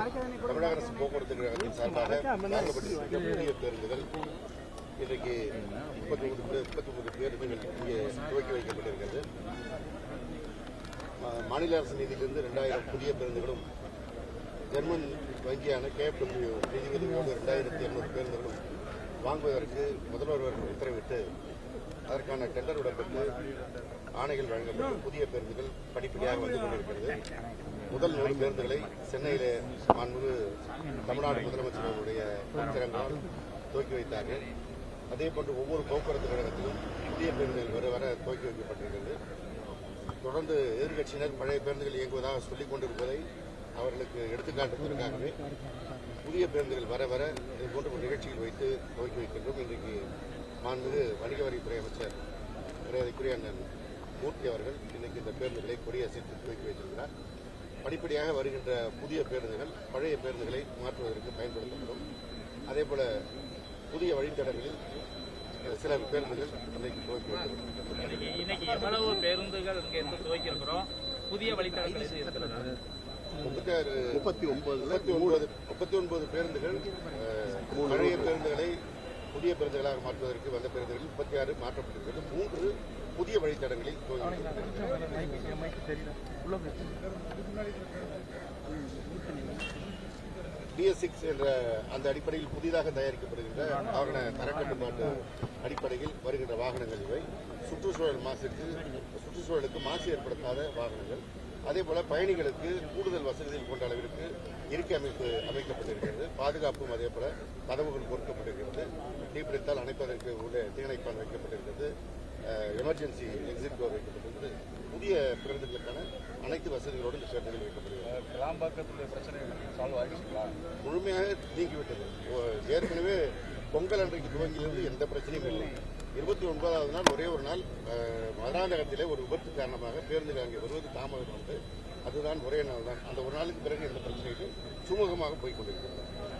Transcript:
தமிழக அரசு போக்குவரத்து கழகத்தின் சார்பாக புதிய பேருந்துகள் இன்றைக்கு முப்பத்தி ஒன்பது முப்பத்தி ஒன்பது பேருந்துகள் இங்கே துவக்கி வைக்கப்பட்டிருக்கிறது மா- மாநில அரசு நிதியிலிருந்து ரெண்டாயிரம் புதிய பேருந்துகளும் ஜெர்மன் வங்கியான கேஎஃப்டபிள்யூ நிதி உதவியோடு ரெண்டாயிரத்தி இருநூறு பேருந்துகளும் வாங்குவதற்கு முதல்வர் அவர்கள் உத்தரவிட்டு அதற்கான டெண்டர் விடப்பட்டு ஆணைகள் வழங்கப்பட்டு புதிய பேருந்துகள் படிப்படியாக வந்து கொண்டிருக்கிறது. முதல் நூறு பேருந்துகளை சென்னையிலே மாண்புமிகு தமிழ்நாடு முதலமைச்சர் அவருடைய உத்தரங்களால் துவக்கி வைத்தார்கள். அதே போன்று ஒவ்வொரு போக்குவரத்து கழகத்திலும் புதிய பேருந்துகள் வர வர துவக்கி வைக்கப்பட்டிருக்கிறது. தொடர்ந்து எதிர்க்கட்சியினர் பழைய பேருந்துகள் இயங்குவதாக சொல்லிக் கொண்டிருப்பதை அவர்களுக்கு எடுத்துக்காட்டுவதற்காகவே புதிய பேருந்துகள் வர வர இது போன்ற ஒரு நிகழ்ச்சியில் வைத்து துவக்கி வைக்கின்றோம். இன்றைக்கு மாண்புமிகு வணிக வரித்துறை அமைச்சர் மரியாதைக்குரிய அண்ணன் மூர்த்தி அவர்கள் இன்னைக்கு இந்த பேருந்துகளை கொடியசைத்து துவக்கி வைத்திருக்கிறார். படிப்படியாக வருகின்ற புதிய பேருந்துகள் பழைய பேருந்துகளை மாற்றுவதற்கு பயன்படுத்தப்படும். அதே போல புதிய வழித்தடங்களில் சில பேருந்துகள் இன்றைக்கு துவக்கி இன்னைக்கு எவ்வளவு பேருந்துகள் இங்க இருந்து துவக்கி இருக்கிறோம் புதிய வழித்தடங்கள் இருக்கிறதா? முப்பத்தி ஆறு முப்பத்தி ஒன்பது முப்பத்தி பேருந்துகள் பழைய பேருந்துகளை. புதிய பேருந்துகளாக மாற்றுவதற்கு வந்த பேருந்துகள் முப்பத்தி ஆறு மாற்றப்பட்டிருக்கிறது. மூன்று புதிய வழித்தடங்களில் டிஎஸ் சிக்ஸ் என்ற அந்த அடிப்படையில் புதிதாக தயாரிக்கப்படுகின்ற வாகன தரக்கட்டுப்பாட்டு அடிப்படையில் வருகின்ற வாகனங்கள் இவை. சுற்றுச்சூழல் மாசுக்கு சுற்றுச்சூழலுக்கு மாசு ஏற்படுத்தாத வாகனங்கள். அதே போல பயணிகளுக்கு கூடுதல் வசதிகள் கொண்ட அளவிற்கு இருக்கை அமைப்பு அமைக்கப்பட்டிருக்கிறது. பாதுகாப்பும் அதே போல கதவுகள் பொருத்தப்பட்டிருக்கிறது. தீப்பிடித்தால் அணைப்பதற்கு உள்ள தீயணைப்பால் வைக்கப்பட்டிருக்கிறது. எமர்ஜென்சி எக்ஸிட் டோர் வைக்கப்பட்டிருக்கிறது புதிய பேருந்துகளுக்கான அனைத்து வசதிகளோடு இந்த பேருந்துகள் வைக்கப்படுகிறது. கிளாம்பாக்கத்துடைய பிரச்சனை சால்வ் ஆகிடுச்சுங்களா முழுமையாக நீங்கிவிட்டது ஏற்கனவே பொங்கல் அன்றைக்கு துவங்கியிலிருந்து எந்த பிரச்சனையும் இல்லை. இருபத்தி ஒன்பதாவது நாள் ஒரே ஒரு நாள் மதுராந்தகத்திலே ஒரு விபத்து காரணமாக பேருந்துகள் அங்கே வருவது தாமதம் வந்து அதுதான் ஒரே நாள் தான் அந்த ஒரு நாளுக்கு பிறகு எந்த பிரச்சனையும் சுமூகமாக போய் கொண்டிருக்கிறது.